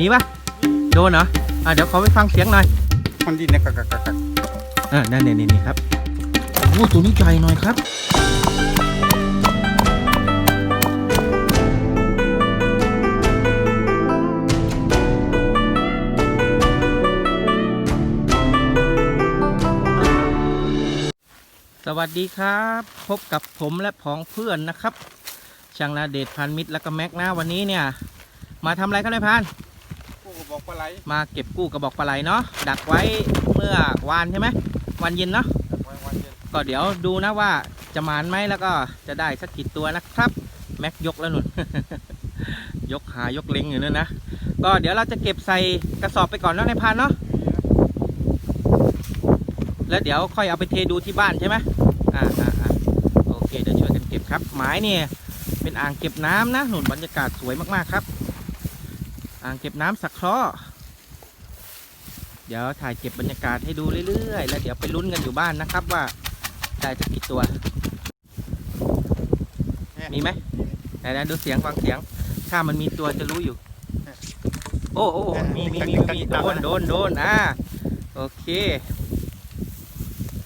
มีปะโดนเหรออะเดี๋ยวขอไปฟังเสียงหน่อยมันดินนะกักกักกักกักเออนั่นนี่นี่นี่ครับโอ้ตัวนี้ใหญ่หน่อยครับสวัสดีครับ พบกับผมและผองเพื่อนนะครับช่างนาเดชพันมิตรและก็แม็กนะวันนี้เนี่ย มาทำอะไรครับนายพรานกูก็ บอกปลาไหลมาเก็บกู้กระบอกปลาไหลเนาะดักไว้เมื่อวานใช่ไหมวันเย็นเนาะไว้วันเย็นก็เดี๋ยวดูนะว่าจะหมานไหมแล้วก็จะได้สักกี่ตัวนะครับ แม็กยกแล้วนุ่น ยกหายกเล็งอยู่นั่นนะก็เดี๋ยวเราจะเก็บใส่กระสอบไปก่อนเนาะในายพานเนาะแล้วเดี๋ยวค่อยเอาไปเทดูที่บ้านใช่ไหมอ่าอ่าอ่าโอเคเดี๋ยวช่วยกันเก็บครับหมายเนี่ยเป็นอ่างเก็บน้ำนะหนุนบรรยากาศสวยมากๆครับ อ่างเก็บน้ำสักเคราะห์เดี๋ยวถ่ายเก็บบรรยากาศให้ดูเรื่อยๆ แล้วเดี๋ยวไปลุ้นกันอยู่บ้านนะครับว่าได้จะกี่ตัว มีไหมไหนๆดูเสียงฟังเสียง ถ้ามันมีตัวจะรู้อยู่ โอ้โอ้โอ้มีมีมีมีโดนโดนโดนอ่าโอเค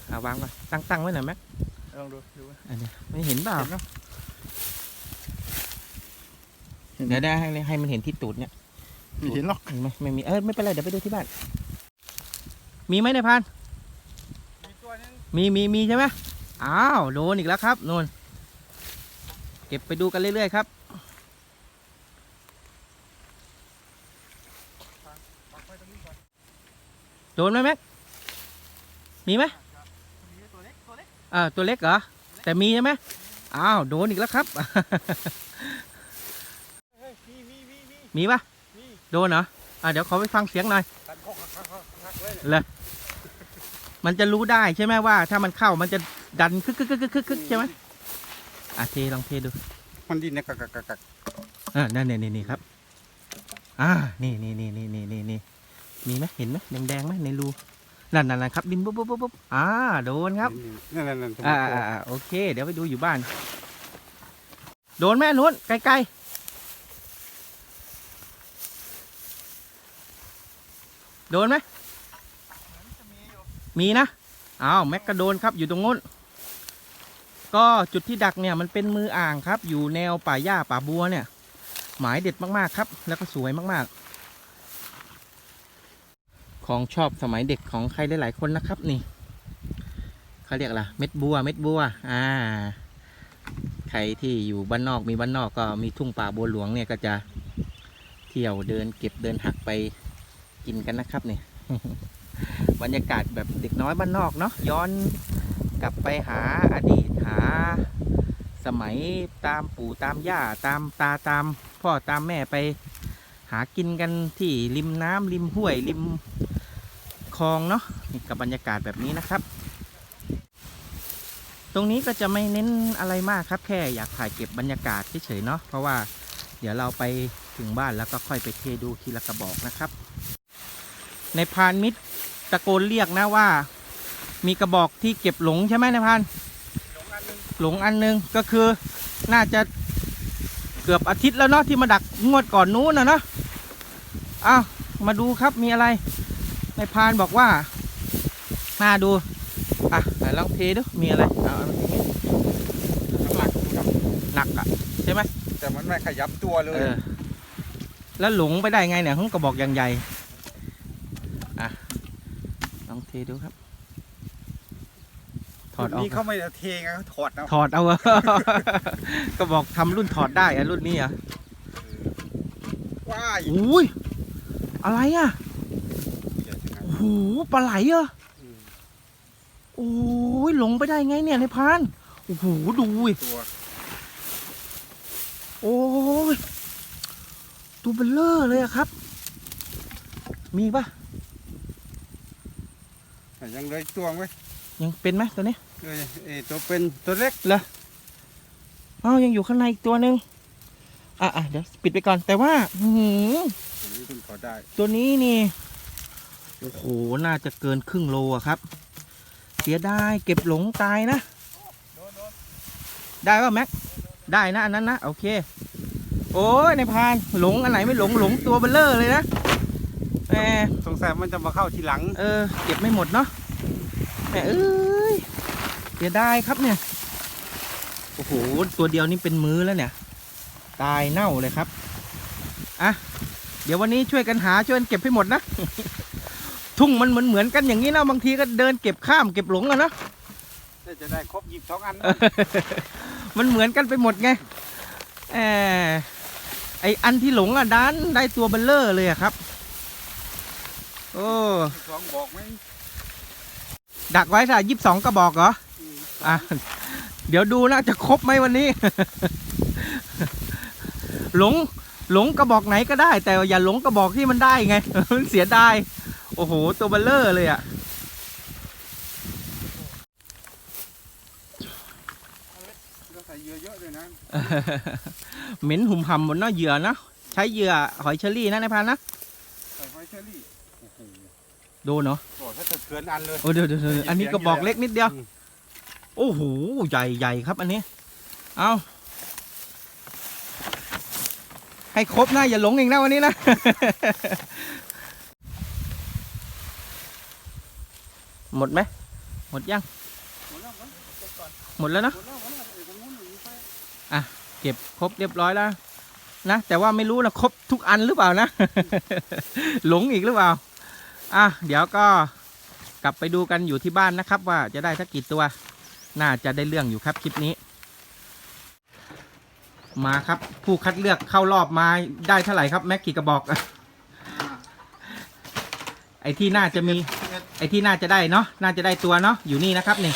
เอาวางก่อนตั้งตั้งไว้หน่อยแม็กลองดูดูอันนี้ไม่เห็นเปล่าเห็นเนอะเดี๋ยวได้ให้ให้มันเห็นที่ตูดเนี่ย ไม่เห็นหรอกไหมไม่มีเออไม่เป็นไรเดี๋ยวไปดูที่บ้าน มีไหมในายพรานมีตัวนึงมีมีมีใช่ไหมอ้าวโดนอีกแล้วครับโนนเก็บไปดูกันเรื่อยๆครับปักไว้ตรงนี้ก่อนโดนไหมแม็กมีไหมตัวเล็กตัวเล็กอ่าตัวเล็กเหรอ แต่มีใช่ไหมอ้าวโดนอีกแล้วครับ มีมีมีมีมีปะ โดนเหรออ่าเดี๋ยวขอไปฟังเสียงหน่อยเลยมันจะรู้ได้ใช่ไหมว่า ถ้ามันเข้ามันจะดันคึกคึกคึกคึกคึกใช่ไหมอะเทลองเทดู มันดินนะกักกักกักอ่านั่นนี่นี่นี่ครับ อ่า นี่นี่นี่นี่นี่นี่นี่มีไหมเห็นไหมแดงแดงไหมในรูนั่นนั่นนั่นครับดินปุ๊บปุ๊บปุ๊บปุ๊บอ่าโดนครับนั่นนั่นอ่าโอเค เดี๋ยวไปดูอยู่บ้าน โดนแม่นู้นไกลๆ โดนไหมมีนะอ้าวแม็กกระโดนครับอยู่ตรงนู้นก็จุดที่ดักเนี่ยมันเป็นมืออ่างครับ อยู่แนวป่าหญ้าป่าบัวเนี่ย หมายเด็ดมากๆครับ แล้วก็สวยมากๆ ของชอบสมัยเด็กของใครหลายๆคนนะครับนี่เขาเรียกอะไรเม็ดบัวเม็ดบัว อ่า ใครที่อยู่บ้านนอกมีบ้านนอกก็มีทุ่งป่าบัวหลวงเนี่ยก็จะเที่ยวเดินเก็บเดินหักไป กินกันนะครับนี่บรรยากาศแบบเด็กน้อยบ้านนอกเนาะย้อนกลับไปหาอดีตหา สมัยตามปู่ตามย่าตามตาตามพ่อตามแม่ไป หากินกันที่ริมน้ำริมห้วยริมคลองเนาะนี่กับบรรยากาศแบบนี้นะครับ ตรงนี้ก็จะไม่เน้นอะไรมากครับ แค่อยากถ่ายเก็บบรรยากาศเฉยๆเนาะเพราะว่าเดี๋ยวเราไปถึงบ้านแล้วก็ค่อยไปเทดูทีละกระบอกนะครับ ในพรานมิตรตะโกนเรียกนะว่า มีกระบอกที่เก็บหลงใช่ไหมในพรานหลงอันหนึงหลงอันหนึงก็คือน่าจะเกือบอาทิตย์แล้วเนาะที่มาดักงวดก่อนนู้นนะเนาะอ้าวมาดูครับมีอะไรในพรานบอกว่าน่าดูอะไหนลองเทดูมีอะไรเอาเอาทีนี้น้ำหนักดูครับหนักอะใช่ไหมแต่มันไม่ขยับตัวเลยเออแล้วหลงไปได้ไงเนี่ยห้องกระบอกอย่างใหญ่อะลองเทดูครับ ถอดออกนี่เขาไม่ได้เทไงเขาถอดนะถอดเอาอะก็บอกทำรุ่นถอดได้อะรุ่นนี้อะว้ายอุ้ยอะไรอะโอ้โหปลาไหลเหรอะโอ้ยหลงไปได้ไงเนี่ยในพรานโอ้โหดูดิตัวโอ้ยตัวเบลเลอร์เลยอะครับ มีปะ ยังเลยตัวไว้ยังเป็นไหมตัวนี้เออเออตัวเป็นตัวเล็กอ้าวยังอยู่ข้างในอีกตัวหนึ่งอะอะเดี๋ยวปิดไปก่อนแต่ว่าอื้อหือตัวนี้คุณขอได้ตัวนี้นี่โอ้โหน่าจะเกินครึ่งโลอะครับ เสียดายเก็บหลงตายนะโดนโดนได้ป่ะแม็กได้นะอันนั้นนะโอเค โอ้ยในพรานหลงอันไหนไม่หลงหลงตัวเบลเลอร์เลยนะเแหมสงสัยมันจะมาเข้าทีหลัง เออ เก็บไม่หมดเนาะแหมเอ้ยเสียดายครับเนี่ย โอ้โห ตัวเดียวนี่เป็นมื้อแล้วเนี่ย ตายเน่าเลยครับ อะ เดี๋ยววันนี้ช่วยกันหาช่วยกันเก็บให้หมดนะ ทุ่งมันเหมือนเหมือนๆกันอย่างนี้นะบางทีก็เดินเก็บข้ามเก็บหลงอะเนาะจะได้ครบหยิบสองอัน มันเหมือนกันไปหมดไงแออไออันที่หลงอะดันได้ตัวเบลเลอร์เลยอะครับ โอ้สองบอกไหมดักไว้ถ่ะยี่สิบสองกระบอกเหรออืมอะเดี๋ยวดูนะจะครบไหมวันนี้ หลงหลงกระบอกไหนก็ได้ แต่อย่าหลงกระบอกที่มันได้ไงมันเสียดายโอ้โห ตัวเบลเลอร์เลยอะเราใส่เยอะเยอะเลยนะเหม็นหุ่มหำหมดเนาะเหยื่อนะ ใช้เหยื่อหอยเชอรี่นะนายพันนะใส่ไฟเชอรี่ โอ้โหโดนเนาะโอ้ถ้าจะเกินอันเลย โอ้เดี๋ยวเดี๋ยวเดี๋ยวอันนี้กระบอกเล็กนิดเดียว อืม โอ้โห ใหญ่ใหญ่ครับอันนี้ เอาให้ครบนะอย่าหลงอีกนะวันนี้นะ หมดไหม หมดยัง หมดแล้วหมดแล้วไปก่อนหมดแล้วเนอะหมดแล้วหมดแล้วเดี๋ยวตรงนู้นมีไฟเก็บครบเรียบร้อยแล้วนะแต่ว่าไม่รู้นะครบทุกอันหรือเปล่านะ หลงอีกหรือเปล่า อะเดี๋ยวก็กลับไปดูกันอยู่ที่บ้านนะครับ ว่าจะได้สักกี่ตัว น่าจะได้เรื่องอยู่ครับคลิปนี้ มาครับ ผู้คัดเลือกเข้ารอบมาได้เท่าไหร่ครับแม็กกี่กระบอก ไอ้ที่น่าจะมี ไอ้ที่น่าจะได้เนาะน่าจะได้ตัวเนาะอยู่นี่นะครับนี่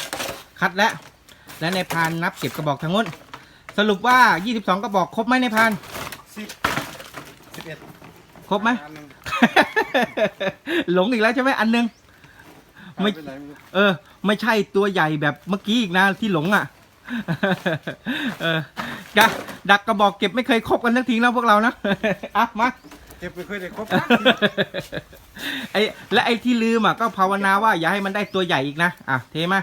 คัดแล้วและในพานนับเก็บกระบอกทั้งหมดสรุปว่า 22 กระบอกครบไหมในพานสิบสิบเอ็ดครบไหมอันนึ่ง หลงอีกแล้วใช่ไหมอันนึง ไม่ หายปหนรู้ เออ ไม่ใช่ตัวใหญ่แบบเมื่อกี้อีกนะที่หลงอะ เออดักดักกระบอกเก็บไม่เคยครบกันทั้งทีแล้วพวกเรานะ อะมา เก็บไปเคยได้ครบไอ้และไอ้ที่ลืมอะก็ภาวนาว่าอย่าให้มันได้ตัวใหญ่อีกนะ อะเทมา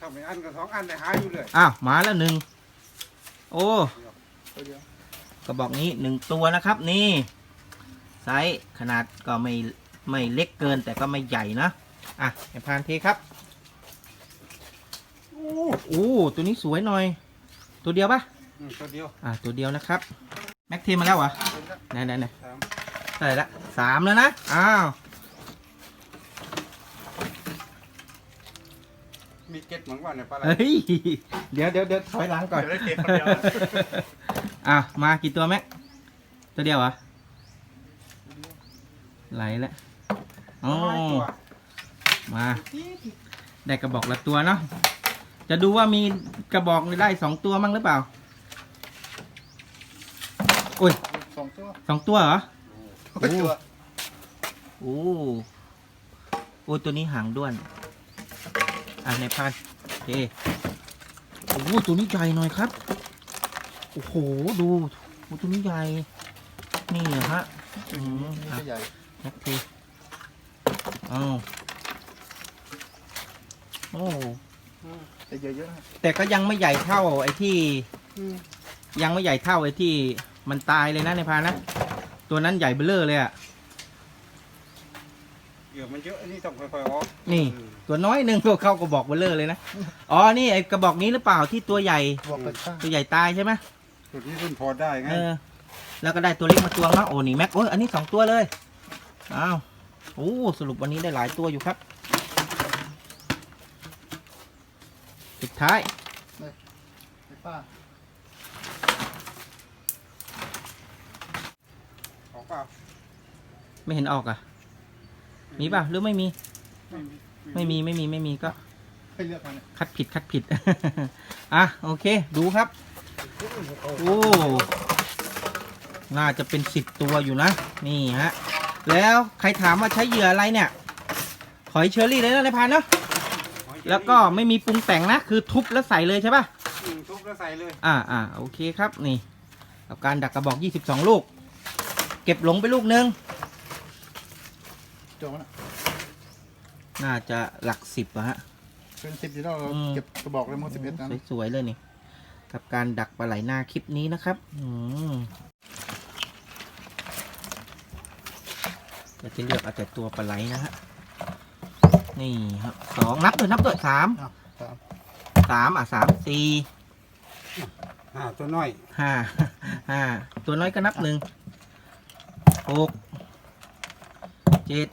ทำไปอันกับสองอันได้หาอยู่เลยอ้าวมาแล้วหนึ่ง โอ้ ตัวเดียวกระบอกนี้หนึ่งตัวนะครับ นี่ ไซส์ขนาดก็ไม่ไม่เล็กเกินแต่ก็ไม่ใหญ่นะ อะให้พานเทครับโอ้โอ้ตัวนี้สวยหน่อย ตัวเดียวปะอืมตัวเดียว อะตัวเดียวนะครับ แม็กเทมาแล้วเหรอเป็นละไหนไหนไหนสามเท่าไหร่ละสามแล้วนะ อ้าว มีเก็ตเหมือนว่าเนี่ยปลาไหลเฮ้ย เดี๋ยวเดี๋ยวเดี๋ยวถอยหลังก่อน เดี๋ยวได้เก็บคนเดียวอะมากี่ตัวแม็กตัวเดียวเหรอ ไหลแล้วอ๋อน้อยตัวมา ได้กระบอกละตัวเนาะจะดูว่ามีกระบอกได้สองตัวมั้งหรือเปล่าโอ้ยสองตัวสองตัวเหรอโอ้ยตัวโอ้โอ้ตัวนี้หางด้วน อะในพันโอเคโอ้โหตัวนี้ใหญ่หน่อยครับ โอ้โห ดูโอ้ตัวนี้ใหญ่ นี่เหรอฮะอืมอะใหญ่ นักทีอ้าวโอ้แต่เยอะๆนะแต่ก็ยังไม่ใหญ่เท่าไอ้ที่ ยังไม่ใหญ่เท่าไอ้ที่มันตายเลยนะในพานะ ตัวนั้นใหญ่เบ้อเร่อเลยอะ่ะเหยื่อมันเยอะอันนี้ต้องค่อยๆออกนี่ ตัวน้อยหนึ่งตัวเข้ากระบอกเบ้อเร่อเลยนะ อ๋อ นี่ไอ้กระบอกนี้หรือเปล่าที่ตัวใหญ่ บอกไปข้างตัวใหญ่ตายใช่ไหมจุดนี้รุ่นพอได้ไงเออแล้วก็ได้ตัวเล็กมาตัวเนาะโอ้นี่แม็กโอ้ยอันนี้สองตัวเลย อ้าวโอ้สรุปวันนี้ได้หลายตัวอยู่ครับสุดท้ายป้าออกเปล่าไม่เห็นออกอะ มีเปล่าหรือไม่มี ไม่มีไม่มีไม่มีไม่มีก็ให้เลือกมาเนี่ยคัดผิดคัดผิด อะโอเค ดูครับ โอ้ น่าจะเป็นสิบตัวอยู่นะ นี่ฮะ แล้วใครถามว่าใช้เหยื่ออะไรเนี่ย หอยเชอรี่เลยนะในพันเนาะแล้วก็ไม่มีปรุงแต่งนะ คือทุบแล้วใส่เลยใช่ปะอืมทุบแล้วใส่เลย อ่าอ่าโอเคครับนี่กับการดักกระบอก 22 ลูก เก็บหลงไปลูกนึงจบแล้วน่าจะหลักสิบอะฮะเป็นสิบที่เราอืมเก็บกระบอกเลยมั้งสิบเอ็ดนะสวยๆเลยนี่ กับการดักปลาไหลหน้าคลิปนี้นะครับ อืม เราจะเลือกเอาแต่ตัวปลาไหลนะฮะ นี่ครับสองนับด้วยนับด้วยสามอ้าวสามสามอะสามสี่อ่าตัวน้อยห้าห้าตัวน้อยก็นับหนึ่งหกเจ็ด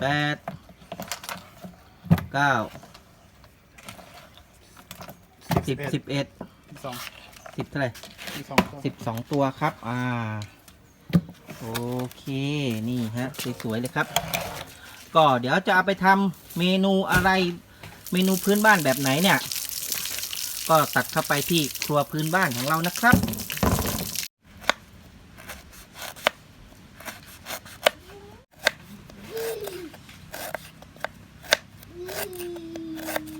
แปดเก้าสิบสิบเอ็ดสิบสองสิบเท่าไหร่สิบสองตัว สิบสองตัวครับ อ่า โอเคนี่ฮะสวยๆเลยครับ ก็เดี๋ยวจะเอาไปทำเมนูอะไรเมนูพื้นบ้านแบบไหนเนี่ย ก็ตัดเข้าไปที่ครัวพื้นบ้านของเรานะครับอั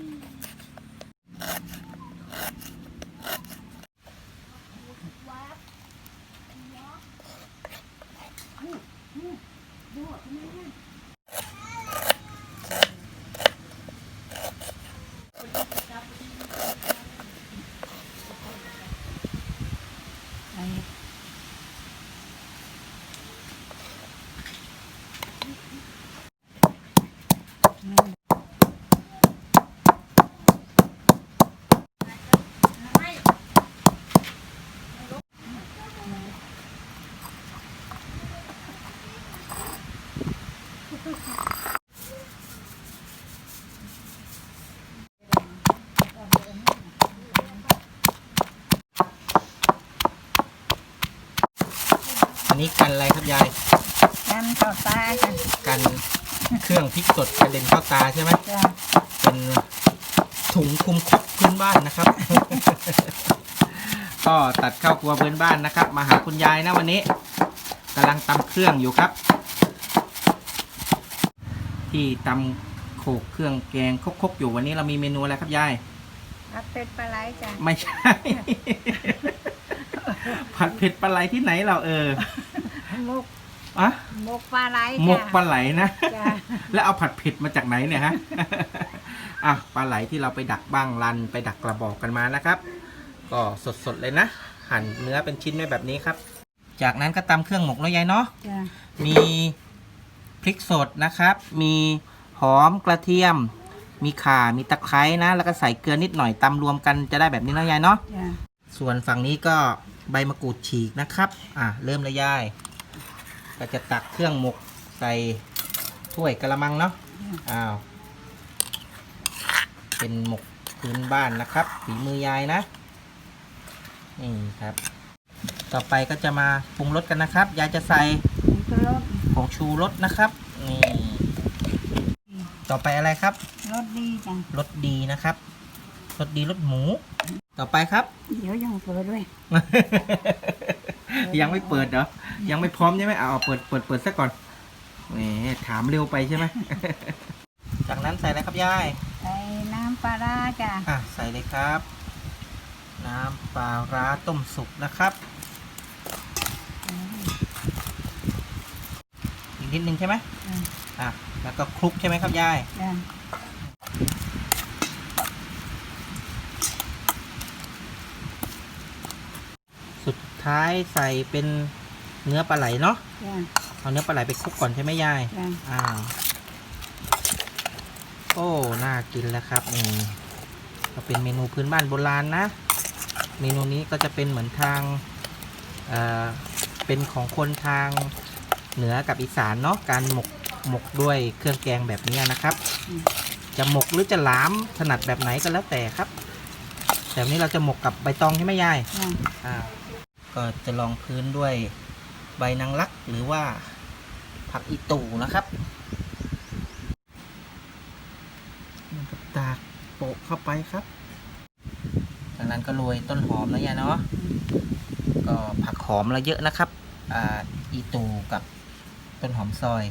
อะไรครับยาย กันเข้าตาจ้ะกันเครื่องพริกสดกระเด็นเข้าตาใช่ไหมจ้ะเป็นถุงคลุมครกพื้นบ้านนะครับ ก็ตัดเข้าครัวพื้นบ้านนะครับ มาหาคุณยายนะวันนี้กำลังตำเครื่องอยู่ครับ ที่ตำโขกเครื่องแกงคกๆอยู่วันนี้เรามีเมนูอะไรครับยายผัดเป็ดปลาไหลจ้ะไม่ใช่ ผัดเผ็ดปลาไหลที่ไหนเราเออ มุกอะมุกปลาไหลหมจ้ะกปลาไหลนะ จ้ะแล้วเอาผัดเผ็ดมาจากไหนเนี่ยฮะ อะปลาไหลที่เราไปดักบ้างรันไปดักกระบอกกันมานะครับ ก็สดๆเลยนะ หั่นเนื้อเป็นชิ้นไว้แบบนี้ครับ จากนั้นก็ตำเครื่องหมกเนาะยายเนาะ จ้ะมีพริกสดนะครับ มีหอมกระเทียม มีข่า มีตะไคร้นะ แล้วก็ใส่เกลือนิดหน่อยตำรวมกันจะได้แบบนี้เนาะยายเนาะ จ้ะส่วนฝั่งนี้ก็ใบมะกรูดฉีกนะครับ อะเริ่มเลยยาย ก็จะตักเครื่องหมกใส่ถ้วยกระมังเนาะอ้าวเป็นหมกพื้นบ้านนะครับฝีมือยายนะนี่ครับ ต่อไปก็จะมาปรุงรสกันนะครับ ยายจะใส่มีกรสผงชูรสนะครับนี่ต่อไปอะไรครับรสดีจ้ะรสดีนะครับรสดีรสหมู ต่อไปครับ เดี๋ยวยังเปิดด้วย ยังไม่เปิดเหรอ ยังไม่พร้อมใช่ไหมเอาเอาเปิดเปิดเปิดซะก่อนแหมถามเร็วไปใช่ไหม จากนั้นใส่อะไรครับยาย ใส่น้ำปลาร้าจ้ะอะใส่เลยครับ น้ำปลาร้าต้มสุกนะครับ อีกนิดนึงใช่ไหมอืมอะแล้วก็คลุกใช่ไหมครับยาย จ้ะ สุดท้ายใส่เป็นเนื้อปลาไหลเนาะจ้ะเอาเนื้อปลาไหลไปคลุกก่อนใช่ไหมยาย จ้ะอ้าว โอ้ น่ากินแล้วครับนี่ก็เป็นเมนูพื้นบ้านโบราณนะ เมนูนี้ก็จะเป็นเหมือนทาง เอ่อ เป็นของคนทางเหนือกับอีสานเนาะ การหมก หมกด้วยเครื่องแกงแบบนี้นะครับ จะหมกหรือจะหลามถนัดแบบไหนก็แล้วแต่ครับ แต่วันนี้เราจะหมกกับใบตองใช่ไหมยาย จ้ะอ่า ก็จะลองพื้นด้วยใบนางลักหรือว่าผักอีตูนะครับตากโปะเข้าไปครับ จากนั้นก็โรยต้นหอมนะยายเนาะ ก็ผักหอมเราเยอะนะครับ อ่า อีตูกับต้นหอมซอย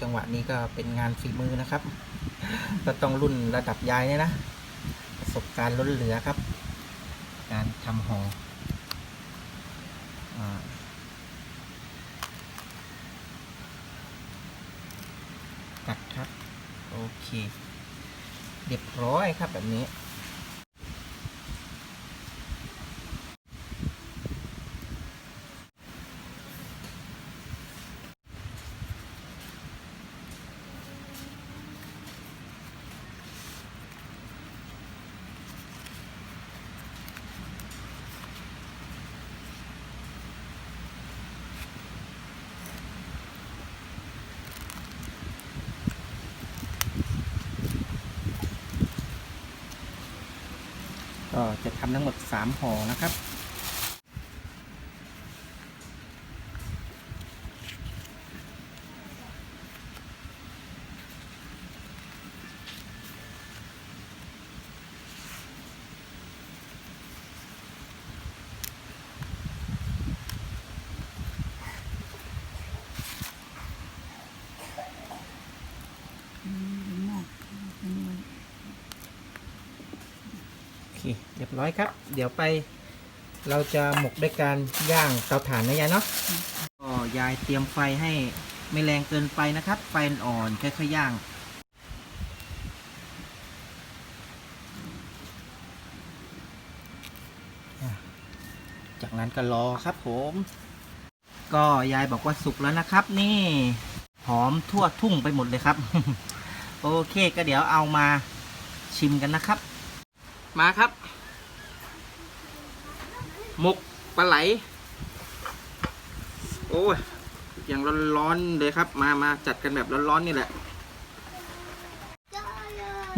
จังหวะนี้ก็เป็นงานฝีมือนะครับ ก็ต้องรุ่นระดับยายเนี่ยนะ ประสบการณ์ล้นเหลือครับ การทำหอตัดครับ โอเค เรียบร้อยครับแบบนี้ ก็จะทำทั้งหมด 3ห่อนะครับ อืมหมดเป็นหมด โอเค เร้อยครับ เดี๋ยวไป เราจะหมกด้วยการย่างเตาถ่านนะยายเนาะก็ยายเตรียมไฟให้ไม่แรงเกินไปนะครับ ไฟอ่อนค่อยๆย่างจากนั้นก็รอครับผม ก็ยายบอกว่าสุกแล้วนะครับ นี่หอมทั่วทุ่งไปหมดเลยครับ โอเคก็เดี๋ยวเอามาชิมกันนะครับ มาครับ หมกปลาไหล โอ้ยอย่างร้อนๆเลยครับ มามาจัดกันแบบร้อนๆนี่แหละ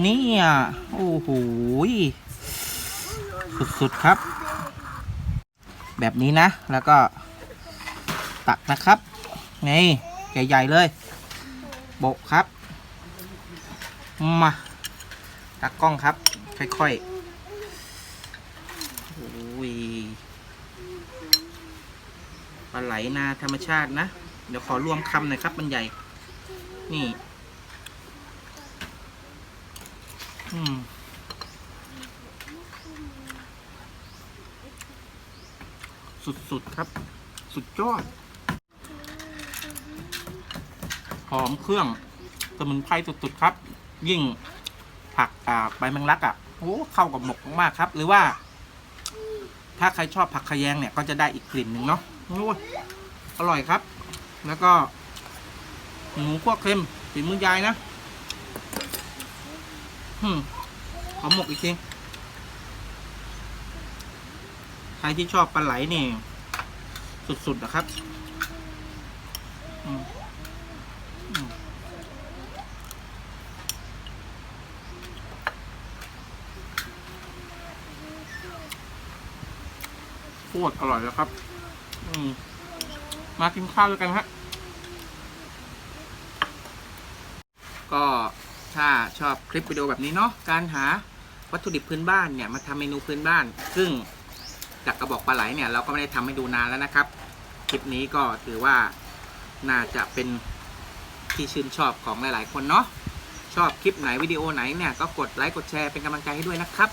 นี่อะโอ้โหสุดๆครับ แบบนี้นะ แล้วก็ ตักนะครับ นี่ใหญ่ๆเลยโบกครับ มา ตักกล้องครับ ค่อยๆ โอ้ยปลาไหล นาธรรมชาตินะ เดี๋ยวขอรวมคำหน่อยครับมันใหญ่นี่ อืมสุด ๆ ครับ สุดยอด หอมเครื่อง สมุนไพรสุด ๆ ครับ ยิ่งผักอ่าใบแมงลักอะโอ้เข้ากับหมกมาก ๆ ครับ หรือว่า ถ้าใครชอบผักขยงเนี่ย ก็จะได้อีกกลิ่นหนึ่งเนาะ อร่อยครับ แล้วก็ หมูคั่วเค็มฝีมือยายนะอืมขอหมกอีกทีใครที่ชอบปลาไหลนี่ สุดๆนะครับโคตรอร่อยแล้วครับ มมากินข้าวด้วยกันฮะก็ถ้าชอบคลิปวิดีโอแบบนี้เนาะการหาวัตถุดิบพื้นบ้านเนี่ยมาทำเมนูพื้นบ้าน ซึ่งจากกระบอกปลาไหลเนี่ยเราก็ไม่ได้ทำให้ดูนานแล้วนะครับ คลิปนี้ก็ถือว่าน่าจะเป็นที่ชื่นชอบของหลาย ๆ คนเนาะชอบคลิปไหนวิดีโอไหนเนี่ยก็กดไลค์กดแชร์เป็นกำลังใจให้ด้วยนะครับ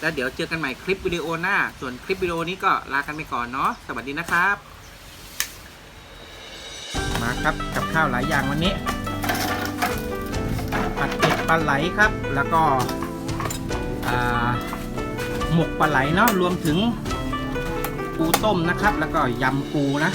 แล้วเดี๋ยวเจอกันใหม่คลิปวิดีโอหน้า ส่วนคลิปวิดีโอนี้ก็ลากันไปก่อนเนาะ สวัสดีนะครับ มาครับกับข้าวหลายอย่างวันนี้ ผัดเผ็ดปลาไหลครับ แล้วก็หมกปลาไหลเนาะ รวมถึงปูต้มนะครับ แล้วก็ยำปูนะ